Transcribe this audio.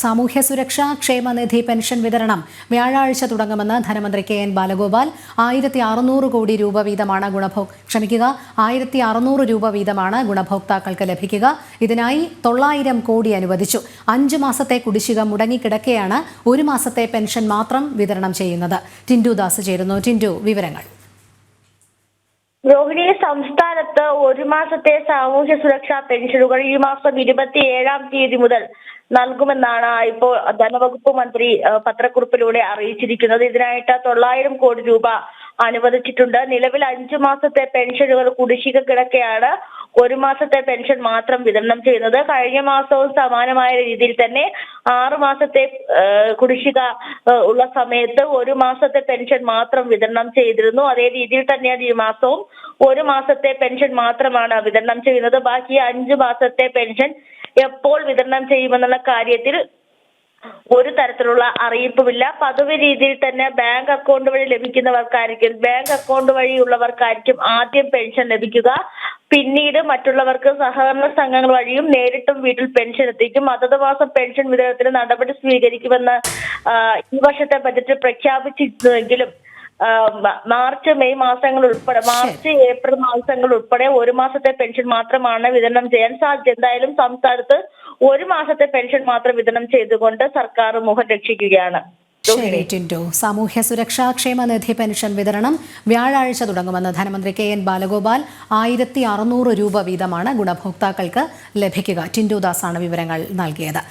സാമൂഹ്യ സുരക്ഷാ ക്ഷേമനിധി പെൻഷൻ വിതരണം വ്യാഴാഴ്ച തുടങ്ങുമെന്ന് ധനമന്ത്രി കെ എൻ ബാലഗോപാൽ. ആയിരത്തി അറുന്നൂറ് കോടി രൂപ വീതമാണ് ഗുണഭോ ക്ഷമിക്കുക ആയിരത്തി അറുന്നൂറ് രൂപ വീതമാണ് ഗുണഭോക്താക്കൾക്ക് ലഭിക്കുക. ഇതിനായി തൊള്ളായിരം കോടി അനുവദിച്ചു. അഞ്ച് മാസത്തെ കുടിശ്ശിക മുടങ്ങിക്കിടക്കെയാണ് ഒരു മാസത്തെ പെൻഷൻ മാത്രം വിതരണം ചെയ്യുന്നത്. ടിൻഡു ദാസ് ചേരുന്നു. ടിൻഡു വിവരങ്ങൾ. രോഹിണി സംസ്ഥാനത്ത് ഒരു മാസത്തെ സാമൂഹ്യ സുരക്ഷാ പെൻഷനുകൾ ഈ മാസം ഇരുപത്തിയേഴാം തീയതി മുതൽ നൽകുമെന്നാണ് ഇപ്പോൾ ധനവകുപ്പ് മന്ത്രി പത്രക്കുറിപ്പിലൂടെ അറിയിച്ചിരിക്കുന്നത്. ഇതിനായിട്ട് തൊള്ളായിരം കോടി രൂപ അനുവദിച്ചിട്ടുണ്ട്. നിലവിൽ അഞ്ചു മാസത്തെ പെൻഷനുകൾ കുടിശ്ശിക കിടക്കെയാണ് ഒരു മാസത്തെ പെൻഷൻ മാത്രം വിതരണം ചെയ്യുന്നത്. കഴിഞ്ഞ മാസവും സമാനമായ രീതിയിൽ തന്നെ ആറ് മാസത്തെ കുടിശ്ശിക ഉള്ള സമയത്ത് ഒരു മാസത്തെ പെൻഷൻ മാത്രം വിതരണം ചെയ്തിരുന്നു. അതേ രീതിയിൽ തന്നെയാണ് ഈ മാസവും ഒരു മാസത്തെ പെൻഷൻ മാത്രമാണ് വിതരണം ചെയ്യുന്നത്. ബാക്കി അഞ്ചു മാസത്തെ പെൻഷൻ എപ്പോൾ വിതരണം ചെയ്യുമെന്നുള്ള കാര്യത്തിൽ ഒരു തരത്തിലുള്ള അറിയിപ്പുമില്ല. പതിവ് രീതിയിൽ തന്നെ ബാങ്ക് അക്കൗണ്ട് വഴി ലഭിക്കുന്നവർക്കായിരിക്കും ബാങ്ക് അക്കൗണ്ട് വഴിയുള്ളവർക്കായിരിക്കും ആദ്യം പെൻഷൻ ലഭിക്കുക. പിന്നീട് മറ്റുള്ളവർക്ക് സഹകരണ സംഘങ്ങൾ വഴിയും നേരിട്ടും വീട്ടിൽ പെൻഷൻ എത്തിക്കും. അതത് മാസം പെൻഷൻ വിതരണത്തിന് നടപടി സ്വീകരിക്കുമെന്ന് ഈ വർഷത്തെ ബജറ്റ് പ്രഖ്യാപിച്ചിരുന്നുവെങ്കിലും മാർച്ച് മെയ് മാസങ്ങൾ ഉൾപ്പെടെ മാർച്ച് ഏപ്രിൽ മാസങ്ങൾ ഉൾപ്പെടെ ഒരു മാസത്തെ പെൻഷൻ മാത്രമാണ് വിതരണം ചെയ്യാൻ സാധിച്ചത് എന്തായാലും സംസ്ഥാനത്ത് ഒരു മാസത്തെ പെൻഷൻ മാത്രം വിതരണം ചെയ്തുകൊണ്ട് സർക്കാർ മുഖം രക്ഷിക്കുകയാണ്. ശരി ടിൻഡു. സാമൂഹ്യ സുരക്ഷാ ക്ഷേമനിധി പെൻഷൻ വിതരണം വ്യാഴാഴ്ച തുടങ്ങുമെന്ന് ധനമന്ത്രി കെ. എൻ. ബാലഗോപാൽ ആയിരത്തി അറുന്നൂറ് രൂപ വീതമാണ് ഗുണഭോക്താക്കൾക്ക് ലഭിക്കുക. ടിൻഡു ദാസാണ് വിവരങ്ങൾ നൽകിയത്.